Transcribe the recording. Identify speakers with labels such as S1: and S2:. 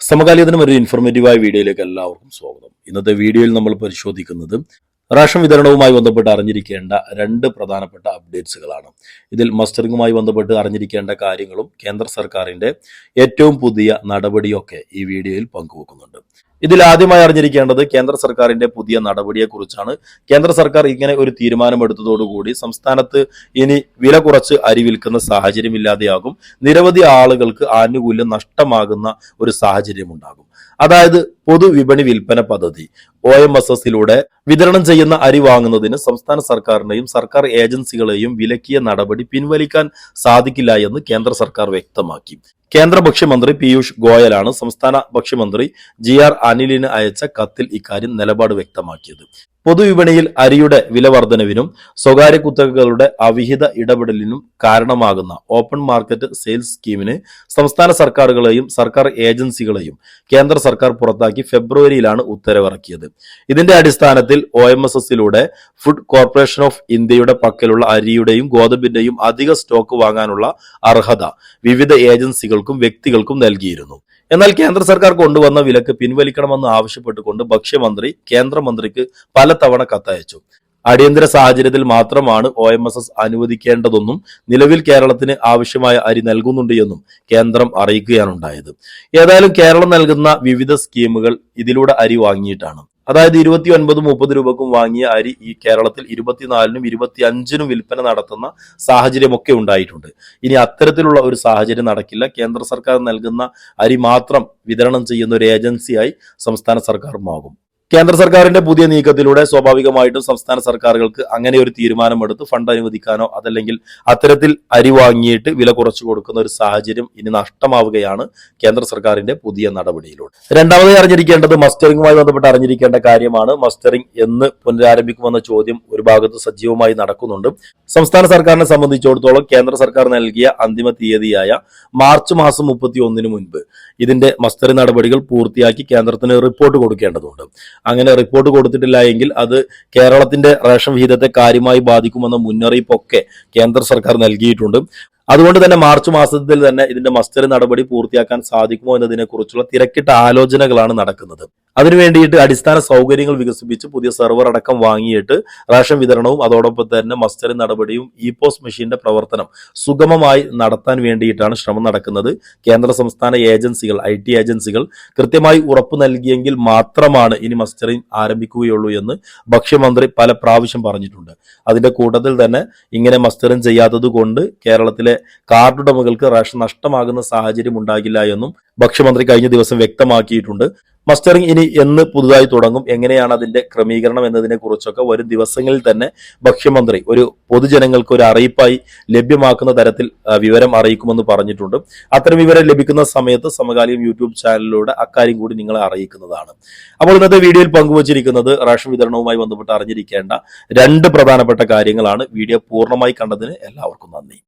S1: സമകാലികത്തിനും ഒരു ഇൻഫോർമേറ്റീവായ വീഡിയോയിലേക്ക് എല്ലാവർക്കും സ്വാഗതം. ഇന്നത്തെ വീഡിയോയിൽ നമ്മൾ പരിശോധിക്കുന്നത് റേഷൻ വിതരണവുമായി ബന്ധപ്പെട്ട് അറിഞ്ഞിരിക്കേണ്ട രണ്ട് പ്രധാനപ്പെട്ട അപ്ഡേറ്റ്സുകളാണ്. ഇതിൽ മസ്റ്ററിങ്ങുമായി ബന്ധപ്പെട്ട് അറിഞ്ഞിരിക്കേണ്ട കാര്യങ്ങളും കേന്ദ്ര സർക്കാരിന്റെ ഏറ്റവും പുതിയ നടപടിയൊക്കെ ഈ വീഡിയോയിൽ പങ്കുവെക്കുന്നുണ്ട്. ഇതിൽ ആദ്യമായി അറിഞ്ഞിരിക്കേണ്ടത് കേന്ദ്ര സർക്കാരിന്റെ പുതിയ നടപടിയെക്കുറിച്ചാണ്. കേന്ദ്ര സർക്കാർ ഇങ്ങനെ ഒരു തീരുമാനമെടുത്തതോടുകൂടി സംസ്ഥാനത്ത് ഇനി വില കുറച്ച് അരി വിൽക്കുന്ന സാഹചര്യം ഇല്ലാതെയാകും നിരവധി ആളുകൾക്ക് ആനുകൂല്യം നഷ്ടമാകുന്ന ഒരു സാഹചര്യം ഉണ്ടാകും അതായത് പൊതുവിപണി വിൽപ്പന പദ്ധതി. ഒ എം എസ് എസിലൂടെ വിതരണം ചെയ്യുന്ന അരി വാങ്ങുന്നതിന് സംസ്ഥാന സർക്കാരിനെയും സർക്കാർ ഏജൻസികളെയും വിലക്കിയ നടപടി പിൻവലിക്കാൻ സാധിക്കില്ല എന്ന് കേന്ദ്ര സർക്കാർ വ്യക്തമാക്കി. കേന്ദ്ര ഭക്ഷ്യമന്ത്രി പീയൂഷ് ഗോയലാണ് സംസ്ഥാന ഭക്ഷ്യമന്ത്രി ജി ആർ അനിലിന് അയച്ച കത്തിൽ ഇക്കാര്യം നിലപാട് വ്യക്തമാക്കിയത്. പൊതുവിപണിയിൽ അരിയുടെ വില വർധനവിനും സ്വകാര്യ കുത്തകകളുടെ അവിഹിത ഇടപെടലിനും കാരണമാകുന്ന ഓപ്പൺ മാർക്കറ്റ് സെയിൽസ് സ്കീമിന് സംസ്ഥാന സർക്കാരുകളെയും സർക്കാർ ഏജൻസികളെയും കേന്ദ്ര സർക്കാർ പുറത്താക്കി ഫെബ്രുവരിയിലാണ് ഉത്തരവിറക്കിയത്. ഇതിന്റെ അടിസ്ഥാനത്തിൽ ഒ എം എസ് എസിലൂടെ ഫുഡ് കോർപ്പറേഷൻ ഓഫ് ഇന്ത്യയുടെ പക്കലുള്ള അരിയുടെയും ഗോതമ്പിന്റെയും അധിക സ്റ്റോക്ക് വാങ്ങാനുള്ള അർഹത വിവിധ ഏജൻസികൾക്കും വ്യക്തികൾക്കും നൽകിയിരുന്നു. എന്നാൽ കേന്ദ്ര സർക്കാർ കൊണ്ടുവന്ന വിലക്ക് പിൻവലിക്കണമെന്ന് ആവശ്യപ്പെട്ടുകൊണ്ട് ഭക്ഷ്യമന്ത്രി കേന്ദ്രമന്ത്രിക്ക് പലതവണ കത്തയച്ചു. അടിയന്തര സാഹചര്യത്തിൽ മാത്രമാണ് ഒ എം എസ് എസ് അനുവദിക്കേണ്ടതെന്നും നിലവിൽ കേരളത്തിന് ആവശ്യമായ അരി നൽകുന്നുണ്ട് എന്നും കേന്ദ്രം അറിയിക്കുകയാണുണ്ടായത് ഏതായാലും കേരളം നൽകുന്ന വിവിധ സ്കീമുകൾ ഇതിലൂടെ അരി വാങ്ങിയിട്ടാണ്. അതായത് ഇരുപത്തി ഒൻപതും മുപ്പത് രൂപക്കും വാങ്ങിയ അരി ഈ കേരളത്തിൽ ഇരുപത്തിനാലിനും ഇരുപത്തി അഞ്ചിനും വിൽപ്പന നടത്തുന്ന സാഹചര്യമൊക്കെ ഉണ്ടായിട്ടുണ്ട്. ഇനി അത്തരത്തിലുള്ള ഒരു സാഹചര്യം നടക്കില്ല. കേന്ദ്ര സർക്കാർ നൽകുന്ന അരി മാത്രം വിതരണം ചെയ്യുന്ന ഒരു ഏജൻസിയായി സംസ്ഥാന സർക്കാർ മാകും കേന്ദ്ര സർക്കാരിന്റെ പുതിയ നീക്കത്തിലൂടെ സ്വാഭാവികമായിട്ടും സംസ്ഥാന സർക്കാരുകൾക്ക് അങ്ങനെ ഒരു തീരുമാനമെടുത്ത് ഫണ്ട് അനുവദിക്കാനോ അതല്ലെങ്കിൽ അത്തരത്തിൽ അരി വാങ്ങിയിട്ട് വില കുറച്ചു കൊടുക്കുന്ന ഒരു സാഹചര്യം ഇനി നഷ്ടമാവുകയാണ് കേന്ദ്ര സർക്കാരിന്റെ പുതിയ നടപടിയിലൂടെ. രണ്ടാമതായി അറിഞ്ഞിരിക്കേണ്ടത് മസ്റ്ററിംഗുമായി ബന്ധപ്പെട്ട് അറിഞ്ഞിരിക്കേണ്ട കാര്യമാണ് മസ്റ്ററിംഗ് എന്ന് പുനരാരംഭിക്കുമെന്ന ചോദ്യം ഒരു ഭാഗത്ത് സജീവമായി നടക്കുന്നുണ്ട്. സംസ്ഥാന സർക്കാരിനെ സംബന്ധിച്ചിടത്തോളം കേന്ദ്ര സർക്കാർ നൽകിയ അന്തിമ തീയതിയായ മാർച്ച് മാസം മുപ്പത്തി ഒന്നിന് മുൻപ് ഇതിന്റെ മസ്റ്ററി നടപടികൾ പൂർത്തിയാക്കി കേന്ദ്രത്തിന് റിപ്പോർട്ട് കൊടുക്കേണ്ടതുണ്ട്. അങ്ങനെ റിപ്പോർട്ട് കൊടുത്തിട്ടില്ല എങ്കിൽ അത് കേരളത്തിന്റെ റേഷൻ വിഹിതത്തെ കാര്യമായി ബാധിക്കുമെന്ന മുന്നറിയിപ്പൊക്കെ കേന്ദ്ര സർക്കാർ നൽകിയിട്ടുണ്ട്. അതുകൊണ്ട് തന്നെ മാർച്ച് മാസത്തിൽ തന്നെ ഇതിന്റെ മസ്റ്റർ നടപടി പൂർത്തിയാക്കാൻ സാധിക്കുമോ എന്നതിനെ കുറിച്ചുള്ള തിരക്കിട്ട ആലോചനകളാണ് നടക്കുന്നത്. അതിനു വേണ്ടിയിട്ട് അടിസ്ഥാന സൗകര്യങ്ങൾ വികസിപ്പിച്ച് പുതിയ സെർവർ അടക്കം വാങ്ങിയിട്ട് റേഷൻ വിതരണവും അതോടൊപ്പം തന്നെ മസ്റ്ററി നടപടിയും ഇ പോസ്റ്റ് മെഷീന്റെ പ്രവർത്തനം സുഗമമായി നടത്താൻ വേണ്ടിയിട്ടാണ് ശ്രമം നടക്കുന്നത്. കേന്ദ്ര സംസ്ഥാന ഏജൻസികൾ ഐ ടി ഏജൻസികൾ കൃത്യമായി ഉറപ്പു നൽകിയെങ്കിൽ മാത്രമാണ് ഇനി മസ്റ്ററിംഗ് ആരംഭിക്കുകയുള്ളൂ എന്ന് ഭക്ഷ്യമന്ത്രി പല പ്രാവശ്യം പറഞ്ഞിട്ടുണ്ട്. അതിന്റെ കൂട്ടത്തിൽ തന്നെ ഇങ്ങനെ മസ്റ്ററിംഗ് ചെയ്യാത്തത് കൊണ്ട് കേരളത്തിലെ കാർഡുടമകൾക്ക് റേഷൻ നഷ്ടമാകുന്ന സാഹചര്യം ഉണ്ടാകില്ല എന്നും ഭക്ഷ്യമന്ത്രി കഴിഞ്ഞ ദിവസം വ്യക്തമാക്കിയിട്ടുണ്ട്. മസ്റ്ററിംഗ് ഇനി എന്ന് പുതുതായി തുടങ്ങും. എങ്ങനെയാണ് അതിന്റെ ക്രമീകരണം എന്നതിനെ കുറിച്ചൊക്കെ വരും ദിവസങ്ങളിൽ തന്നെ ഭക്ഷ്യമന്ത്രി ഒരു പൊതുജനങ്ങൾക്ക് ഒരു അറിയിപ്പായി ലഭ്യമാക്കുന്ന തരത്തിൽ വിവരം അറിയിക്കുമെന്ന് പറഞ്ഞിട്ടുണ്ട്. അത്തരം വിവരം ലഭിക്കുന്ന സമയത്ത് സമകാലികം യൂട്യൂബ് ചാനലിലൂടെ അക്കാര്യം കൂടി നിങ്ങളെ അറിയിക്കുന്നതാണ്. അപ്പോൾ ഇന്നത്തെ വീഡിയോയിൽ പങ്കുവച്ചിരിക്കുന്നത് റേഷൻ വിതരണവുമായി ബന്ധപ്പെട്ട് അറിഞ്ഞിരിക്കേണ്ട രണ്ട് പ്രധാനപ്പെട്ട കാര്യങ്ങളാണ്. വീഡിയോ പൂർണമായി കണ്ടതിന് എല്ലാവർക്കും നന്ദി.